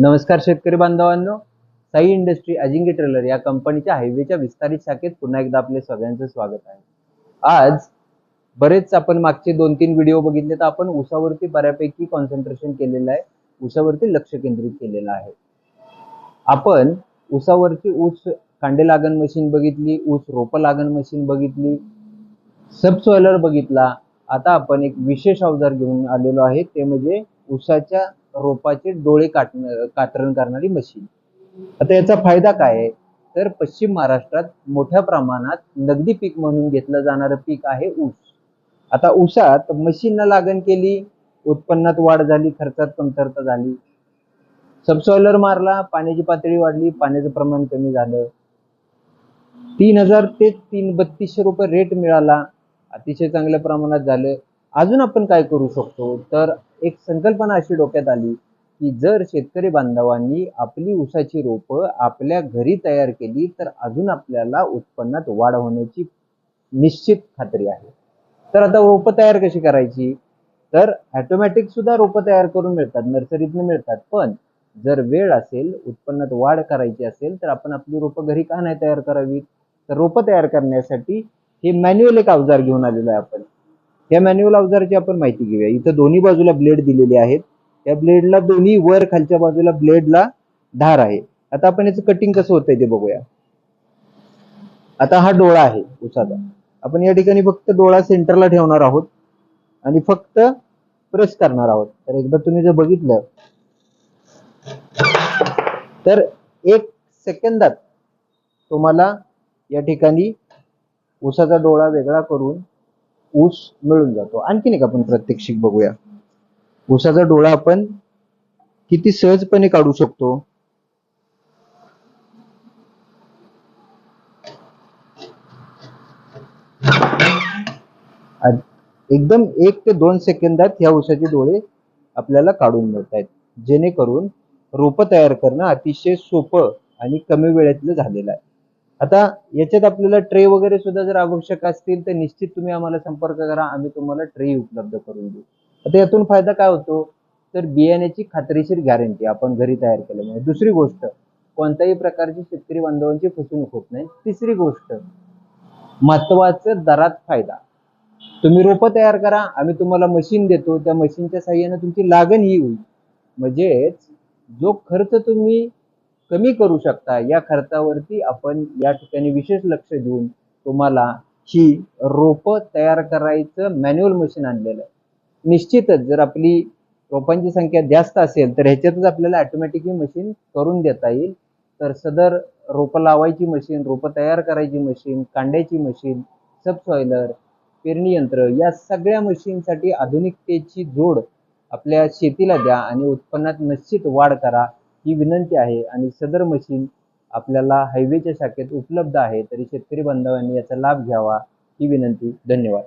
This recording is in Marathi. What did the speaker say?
नमस्कार शेतकरी बांधवांनो. साई इंडस्ट्री अजिंक्य ट्रेलर या कंपनीच्या हायवेच्या विस्तारित शाखेत पुन्हा एकदा आपले सगळ्यांचं स्वागत आहे. आज बरेच आपण मागचे दोन तीन व्हिडिओ बघितले तर आपण उसावरती बऱ्यापैकी कॉन्सन्ट्रेशन केलेलं आहे. उसावरती लक्ष केंद्रित केलेलं आहे. आपण उसावरची ऊस कांडे लागण मशीन बघितली ऊस रोपं लागण मशीन बघितली सबसॉयलर बघितला. आता आपण एक विशेष अवजार घेऊन आलेलो आहे. ते म्हणजे उसाच्या रोपाचे डोळे काटण कातरण करणारी मशीन आता याचा फायदा काय आहे? तर पश्चिम महाराष्ट्रात मोठ्या प्रमाणात नगदी पीक म्हणून घेतलं जाणारं पीक आहे ऊस. आता ऊसात मशीनला लागण केली उत्पन्नात वाढ झाली खर्चात कमतरता झाली. सबसॉयलर मारला पाण्याची पातळी वाढली पाण्याचं प्रमाण कमी झालं. तीन हजार ते तीन बत्तीसशे रुपये रेट मिळाला. अतिशय चांगल्या प्रमाणात झालं. अजून आपण काय करू शकतो? तर एक संकल्पना अशी डोक्यात आली की जर शेतकरी बांधवांनी आपली ऊसाची रोपं आपल्या घरी तयार केली तर अजून आपल्याला उत्पन्नात वाढ होण्याची निश्चित खात्री आहे. तर आता रोपं तयार कशी करायची? तर ॲटोमॅटिक सुद्धा रोपं तयार करून मिळतात नर्सरीतनं मिळतात. पण जर वेळ असेल उत्पन्नात वाढ करायची असेल तर आपण आपली रोपं घरी का नाही तयार करावी तर रोपं तयार करण्यासाठी हे मॅन्युअल एक अवजार घेऊन आलेलो आहे आपण. या मॅन्युअल अवजाराची आपण माहिती घेऊया. इथं दोन्ही बाजूला ब्लेड दिलेले आहेत. या ब्लेडला दोन्ही वर खालच्या बाजूला ब्लेडला धार आहे. आता आपण याचं कटिंग कसं होतंय ते बघूया. आता हा डोळा आहे उसाचा. आपण या ठिकाणी फक्त डोळा सेंटरला ठेवणार आहोत. आणि फक्त प्रेस करणार आहोत. तर एकदा तुम्ही जर बघितलं तर एक सेकंदात तुम्हाला या ठिकाणी उसाचा डोळा वेगळा करून ऊस मिळून जातो. आणखीन एक आपण प्रात्यक्षिक बघूया. ऊसाचा डोळा आपण किती सहजपणे काढू शकतो? एकदम एक ते दोन सेकंदात ह्या ऊसाचे डोळे आपल्याला काढून मिळत आहेत जेणेकरून रोपं तयार करणं अतिशय सोपं आणि कमी वेळेतलं झालेलं आहे. आता याच्यात आपल्याला ट्रे वगैरे सुद्धा जर आवश्यक असतील तर निश्चित तुम्ही आम्हाला संपर्क करा. आम्ही तुम्हाला ट्रे उपलब्ध करून देऊ. आता यातून फायदा काय होतो? तर बियाण्याची खात्रीशीर गॅरंटी आपण घरी तयार केल्यामुळे म्हणजे दुसरी गोष्ट कोणत्याही प्रकारची शेतकरी बांधवांची फसवणूक होत नाही. तिसरी गोष्ट महत्वाचं दरात फायदा. तुम्ही रोपं तयार करा. आम्ही तुम्हाला मशीन देतो. त्या मशीनच्या साह्याने तुमची लागण ही होईल. म्हणजेच जो खर्च तुम्ही कमी करू शकता. या खर्चावरती आपण या ठिकाणी विशेष लक्ष देऊन तुम्हाला ही रोपं तयार करायचं मॅन्युअल मशीन आणलेलं आहे. निश्चितच जर आपली रोपांची संख्या जास्त असेल तर ह्याच्यातच आपल्याला ऑटोमॅटिक ही मशीन करून देता येईल. तर सदर रोपं लावायची मशीन रोपं तयार करायची मशीन कांड्याची मशीन सबसॉयलर पेरणी यंत्र या सगळ्या मशीनसाठी आधुनिकतेची जोड आपल्या शेतीला द्या आणि उत्पन्नात निश्चित वाढ करा. ही विनंती आहे आणि सदर मशीन आपल्याला हायवेच्या शाखेत उपलब्ध आहे तरी शेतकरी बांधवांनी याचा लाभ घ्यावा ही विनंती. धन्यवाद.